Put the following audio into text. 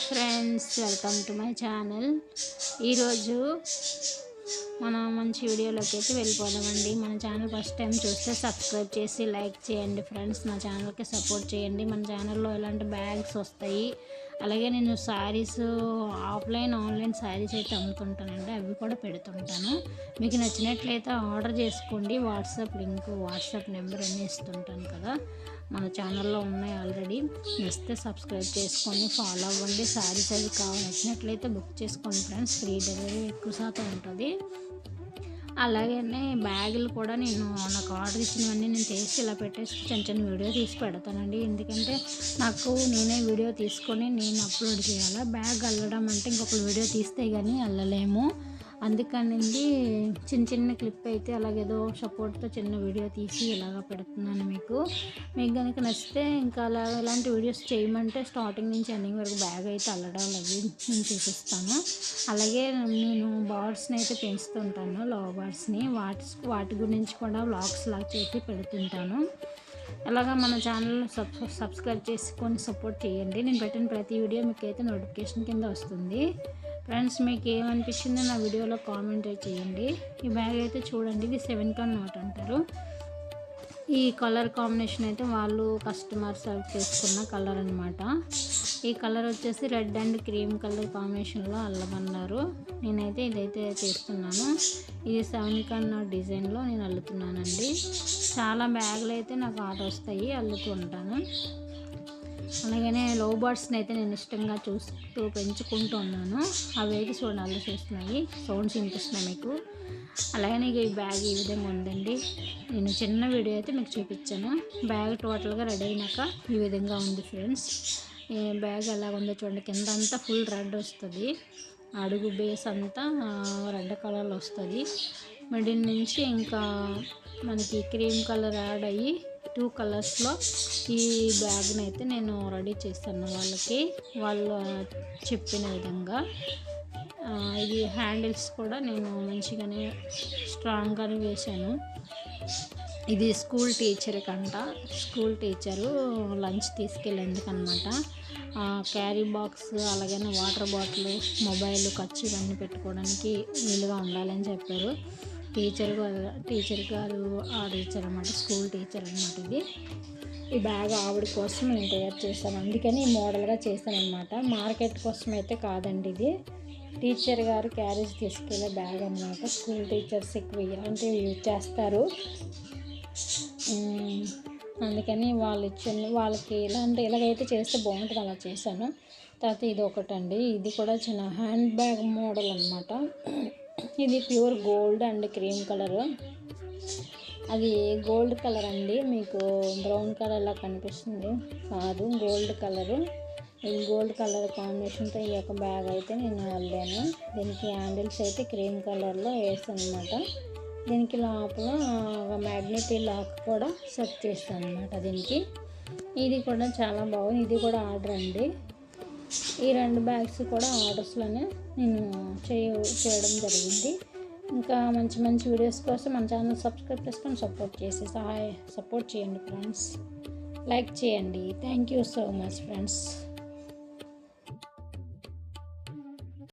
Friends welcome to my channel ఈరోజు మనం మంచి వీడియోలోకి అయితే వెళ్ళిపోదామండి. మన ఛానల్ ఫస్ట్ టైం చూస్తే సబ్స్క్రైబ్ చేసి లైక్ చేయండి ఫ్రెండ్స్ నా ఛానల్కి సపోర్ట్ చేయండి. మన ఛానల్లో ఇలాంటి బ్యాగ్స్ వస్తాయి. అలాగే నేను శారీస్ ఆఫ్లైన్ ఆన్లైన్ శారీస్ అయితే అమ్ముతుంటానండి. అవి కూడా పెడుతుంటాను. మీకు నచ్చినట్లయితే ఆర్డర్ చేసుకోండి. వాట్సాప్ లింక్ వాట్సాప్ నెంబర్ అన్నీ ఇస్తుంటాను కదా. మన ఛానల్లో ఉన్నాయి ఆల్రెడీ. నచ్చితే సబ్స్క్రైబ్ చేసుకొని ఫాలో అవ్వండి. శారీస్ అవి కావాలి నచ్చినట్లయితే బుక్ చేసుకోండి ఫ్రెండ్స్. ఫ్రీ డెలివరీ ఎక్కువ శాతం ఉంటుంది. అలాగనే బ్యాగులు కూడా నేను నాకు ఆర్డర్ ఇచ్చినవన్నీ నేను చేసి ఇలా పెట్టేసి చిన్న చిన్న వీడియో తీసి పెడతానండి. ఎందుకంటే నాకు నేనే వీడియో తీసుకొని నేను అప్లోడ్ చేయాలా? బ్యాగ్ అల్లడం అంటే ఇంకొకరు వీడియో తీస్తే కానీ అల్లలేము. అందుకనింది చిన్న చిన్న క్లిప్ అయితే అలాగేదో సపోర్ట్తో చిన్న వీడియో తీసి ఇలాగ పెడుతున్నాను మీకు. మీకు కనుక నచ్చితే ఇంకా అలా ఇలాంటి వీడియోస్ చేయమంటే స్టార్టింగ్ నుంచి ఎండింగ్ వరకు బ్యాగ్ అయితే అల్లడాలు అవి నేను చూపిస్తాను. అలాగే నేను బర్డ్స్ని అయితే పెంచుతుంటాను లవ్ బర్డ్స్ని వాటి వాటి గురించి కూడా వ్లాగ్స్ లాగా చేసి పెడుతుంటాను. అలాగా మన ఛానల్ సబ్ సబ్స్క్రైబ్ చేసుకొని సపోర్ట్ చేయండి. నేను పెట్టిన ప్రతి వీడియో మీకు అయితే నోటిఫికేషన్ కింద వస్తుంది. ఫ్రెండ్స్ మీకు ఏమనిపించిందో నా వీడియోలో కామెంట్ చేయండి. ఈ బ్యాగ్ అయితే చూడండి ఇది సెవెన్ కాన్ నోట్ అంటారు. ఈ కలర్ కాంబినేషన్ అయితే వాళ్ళు కస్టమర్ సెలెక్ట్ చేసుకున్న కలర్ అనమాట ఈ కలర్ వచ్చేసి రెడ్ అండ్ క్రీమ్ కలర్ కాంబినేషన్లో అల్లమన్నారు నేనైతే ఇదైతే చేస్తున్నాను ఇది సెవెన్ కన్ డిజైన్లో నేను అల్లుతున్నానండి. చాలా బ్యాగులు అయితే నాకు ఆర్డర్ వస్తాయి అల్లుతూ ఉంటాను. అలాగనే లవ్ బర్డ్స్ని అయితే నేను ఇష్టంగా చూస్తూ పెంచుకుంటూ ఉన్నాను అవి అయితే చూడండి అల్లు చూస్తున్నాయి. సౌండ్స్ వినిపిస్తున్నాయి మీకు. అలాగనే ఈ బ్యాగ్ ఈ విధంగా ఉందండి. నేను చిన్న వీడియో అయితే మీకు చూపించాను. బ్యాగ్ టోటల్గా రెడీ అయినాక ఈ విధంగా ఉంది ఫ్రెండ్స్ ఈ బ్యాగ్ ఎలా ఉందో చూడండి. కింద అంతా ఫుల్ రెడ్ వస్తుంది. అడుగు బేస్ అంతా రెడ్ కలర్లో వస్తుంది. మిడిల్ నుంచి ఇంకా మనకి క్రీమ్ కలర్ యాడ్ అయ్యి టూ కలర్స్లో ఈ బ్యాగ్ని అయితే నేను రెడీ చేస్తాను వాళ్ళకి. వాళ్ళు చెప్పిన విధంగా. ఇది హ్యాండిల్స్ కూడా నేను మంచిగానే స్ట్రాంగ్గానే వేశాను. ఇది స్కూల్ టీచర్ కంట. స్కూల్ టీచరు లంచ్ తీసుకెళ్ళేందుకనమాట. క్యారీ బాక్స్ అలాగే వాటర్ బాటిల్ మొబైల్ ఖర్చు ఇవన్నీ పెట్టుకోవడానికి వీలుగా ఉండాలని చెప్పారు. టీచర్ టీచర్ గారు ఆడీచర్ అనమాట స్కూల్ టీచర్ అనమాట ఇది. ఈ బ్యాగ్ ఆవిడ కోసం నేను తయారు చేశాను. అందుకని ఈ మోడల్గా చేశాను అనమాట మార్కెట్ కోసం అయితే కాదండి ఇది. టీచర్ గారు క్యారేజ్ తీసుకెళ్ళే బ్యాగ్ అనమాట స్కూల్ టీచర్స్ ఎక్కువ ఇలాంటివి యూజ్ చేస్తారు. అందుకని వాళ్ళు ఇచ్చిన వాళ్ళకి ఇలాంటి ఇలాగైతే చేస్తే బాగుంటుంది అలా చేశాను. తర్వాత ఇది ఒకటండి. ఇది కూడా చిన్న హ్యాండ్ బ్యాగ్ మోడల్ అనమాట ఇది pure gold and cream colour. అది గోల్డ్ కలర్ అండి. మీకు బ్రౌన్ కలర్లా కనిపిస్తుంది. కాదు గోల్డ్ కలరు. ఈ గోల్డ్ కలర్ కాంబినేషన్తో ఈ యొక్క బ్యాగ్ అయితే నేను వెళ్ళాను దీనికి హ్యాండిల్స్ అయితే క్రీమ్ కలర్లో వేస్తాను అనమాట దీనికి లోపల ఒక మ్యాగ్నెట్ లాక్ కూడా సెట్ చేస్తాను అనమాట దీనికి. ఇది కూడా చాలా బాగుంది. ఇది కూడా ఆర్డర్ అండి. ఈ రెండు బ్యాగ్స్ కూడా ఆర్డర్స్లోనే నేను చేయ చేయడం జరిగింది. ఇంకా మంచి మంచి వీడియోస్ కోసం మన ఛానల్ సబ్స్క్రైబ్ చేసుకొని సపోర్ట్ చేసి సహాయ సపోర్ట్ చేయండి ఫ్రెండ్స్ లైక్ చేయండి. Thank you so much friends